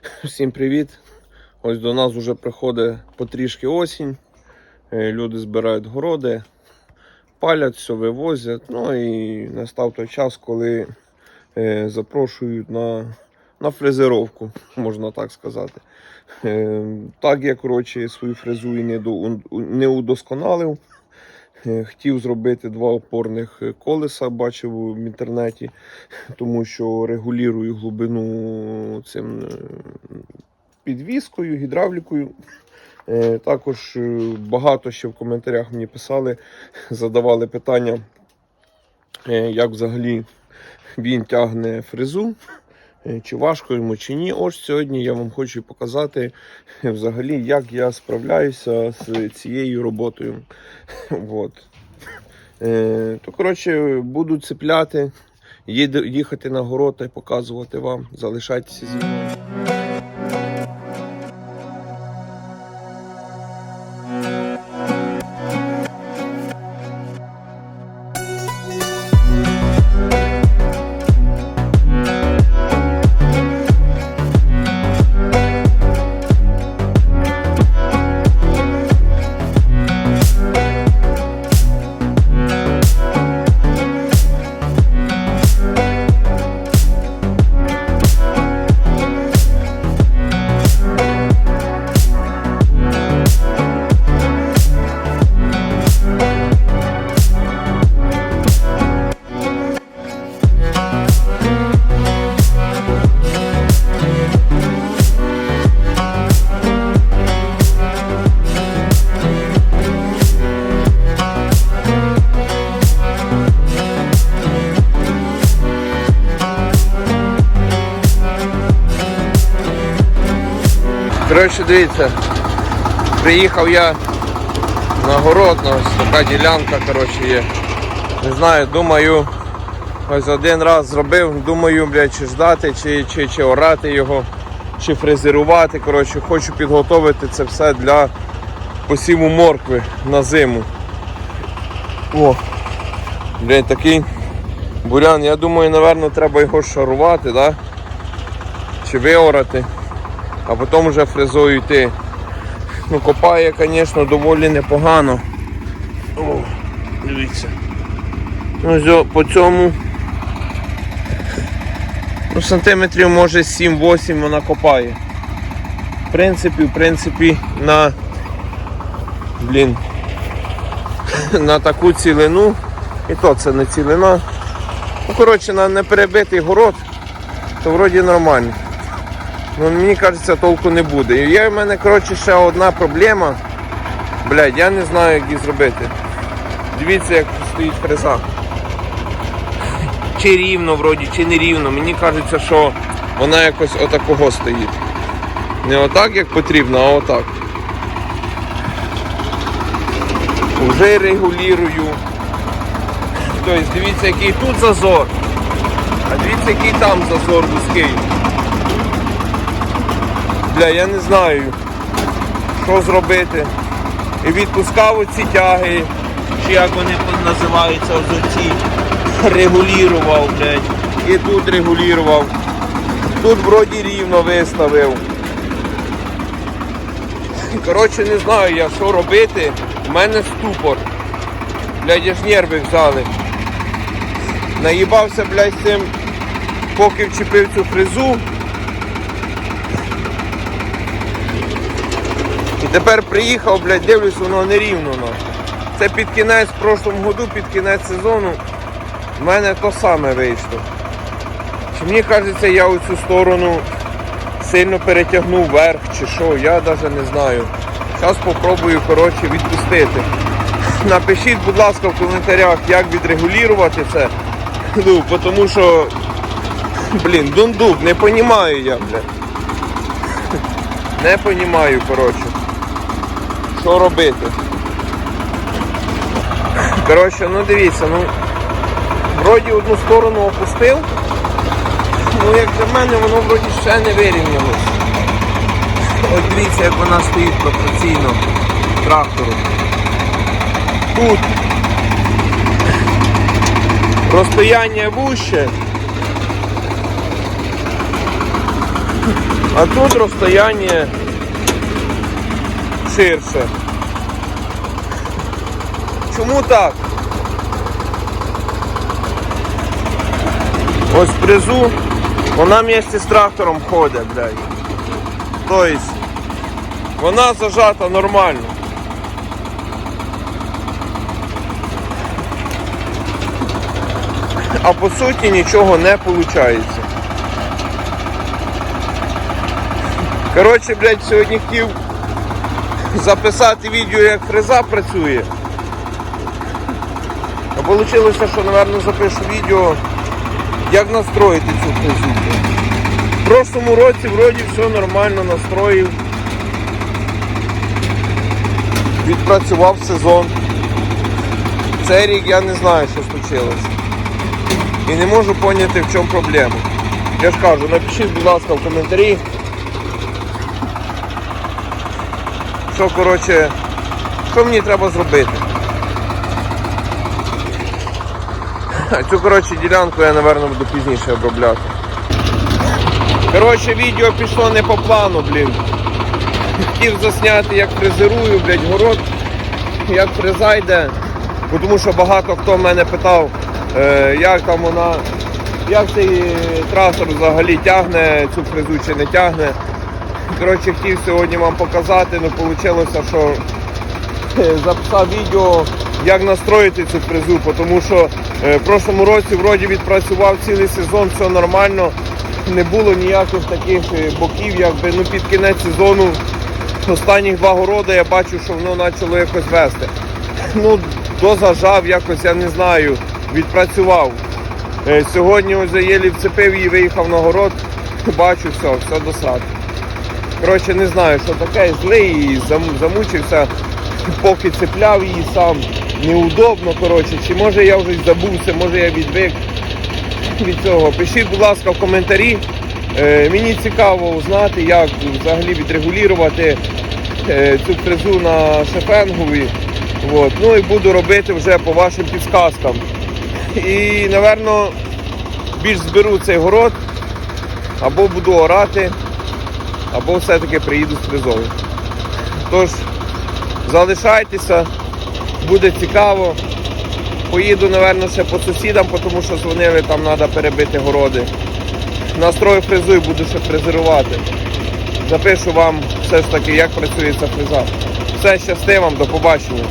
Всім привіт! Ось до нас вже приходить потрішки осінь. Е, Люди збирають городи, палять, все вивозять. Ну і настав той час, коли е, запрошують на, на фрезеровку, можна так сказати. Е, Так я коротше, свою фрезу і не, до, не удосконалив. Е, Хотів зробити два опорних колеса, бачив в інтернеті, тому що регулюю глибину цим е, підвіскою, гідравлікою. Е, Також е, багато ще в коментарях мені писали, задавали питання, е, як взагалі він тягне фрезу, е, чи важко йому, чи ні. Ось сьогодні я вам хочу показати е, взагалі, як я справляюся з цією роботою. От. Е, То, коротше, буду цепляти, їхати на город та показувати вам. Залишайтеся зі мною. Коротше, дивіться, приїхав я на город, ось така ділянка коротше, є. Не знаю, думаю, ось один раз зробив, думаю, блядь, чи ждати, чи, чи, чи орати його, чи фрезерувати. Коротше, хочу підготувати це все для посіву моркви на зиму. О, блядь, такий бурян, я думаю, напевно, треба його шарувати, да? чи виорати а потім вже фрезою йти. Ну, копає, звісно, доволі непогано. О, дивіться. Ну, по цьому ну, сантиметрів може 7-8 вона копає. В принципі, в принципі, на блін, на таку цілину, і то це не цілина. Ну, коротше, на неперебитий город, то вроді нормально. Ну, мені кажеться, толку не буде. І є в мене, коротше, ще одна проблема. Блядь, я не знаю, як її зробити. Дивіться, як стоїть фреза. Чи рівно вроді, чи не рівно. Мені кажеться, що вона якось отакого стоїть. Не отак, як потрібно, а отак. Уже регулюю. Тобто, дивіться, який тут зазор. А дивіться, який там зазор вузький. Бля, я не знаю, що зробити. І відпускав оці тяги, чи як вони називаються, оці. Регулював, блядь. І тут регулював. Тут вроді рівно виставив. Коротше, не знаю я, що робити. У мене ступор. Блядь, аж нерви взяли. Наїбався, блядь, цим, поки вчепив цю фрезу. Тепер приїхав, блядь, дивлюсь, воно нерівно. Це під кінець в прошлому году, під кінець сезону, в мене то саме вийшло. Чи мені кажеться, я у цю сторону сильно перетягнув вверх чи що, я навіть не знаю. Зараз спробую коротше, відпустити. Напишіть, будь ласка, в коментарях, як відрегулювати це. Ну, тому що, блін, дундук, не розумію я, блядь. Не розумію, коротше. Що робити? Коротше, ну дивіться, ну вроді одну сторону опустив. Ну як для мене воно вроді ще не вирівнялось. От дивіться, як вона стоїть пропорційно трактору. Тут розстояння вуще. А тут розстояння ширше. Чому так? Ось призу, вона вместе з трактором ходить, блядь. Тобто, вона зажата нормально. А по суті нічого не виходить. Коротше, блядь, сьогодні хотів записати відео, як фреза працює. А вийшло, що, мабуть, запишу відео, як настроїти цю фрезу. В прошлому році вроді все нормально настроїв. Відпрацював сезон. Цей рік я не знаю, що случилось. І не можу зрозуміти, в чому проблема. Я ж кажу, напишіть, будь ласка, в коментарі. Що, коротше, що мені треба зробити? Цю коротше, ділянку я, напевно, буду пізніше обробляти. Коротше, відео пішло не по плану, блін. Хотів засняти, як фрезерую, блядь, город, як фреза. Бо Тому що багато хто мене питав, е, як там вона, як цей трактор взагалі тягне цю фрезу чи не тягне. Коротше, хотів сьогодні вам показати, але вийшло, що е, записав відео, як настроїти цю фрезу, тому що е, в прошлому році вроді відпрацював цілий сезон, все нормально, не було ніяких таких е, боків, якби ну під кінець сезону останніх два городи я бачу, що воно почало якось вести. Ну, дозажав якось, я не знаю, відпрацював. Сьогодні ось заєлі вцепив її, виїхав на город, бачу, все, все досрати. Коротше, не знаю, що таке, злий і зам- замучився, поки цепляв її сам. Неудобно, коротше, чи може я вже забувся, може я відвик від цього. Пишіть, будь ласка, в коментарі. Е, мені цікаво знати, як взагалі відрегулювати е, цю фрезу на шефенгові. От. Ну і буду робити вже по вашим підсказкам. І, напевно, більш зберу цей город, або буду орати, або все-таки приїду з фрезою. Тож, залишайтеся, буде цікаво. Поїду, напевно, ще по сусідам, тому що дзвонили, там треба перебити городи. Настрою фрезу і буду ще фрезерувати. Запишу вам все ж таки, як працює ця фреза. Все, щасти вам, до побачення.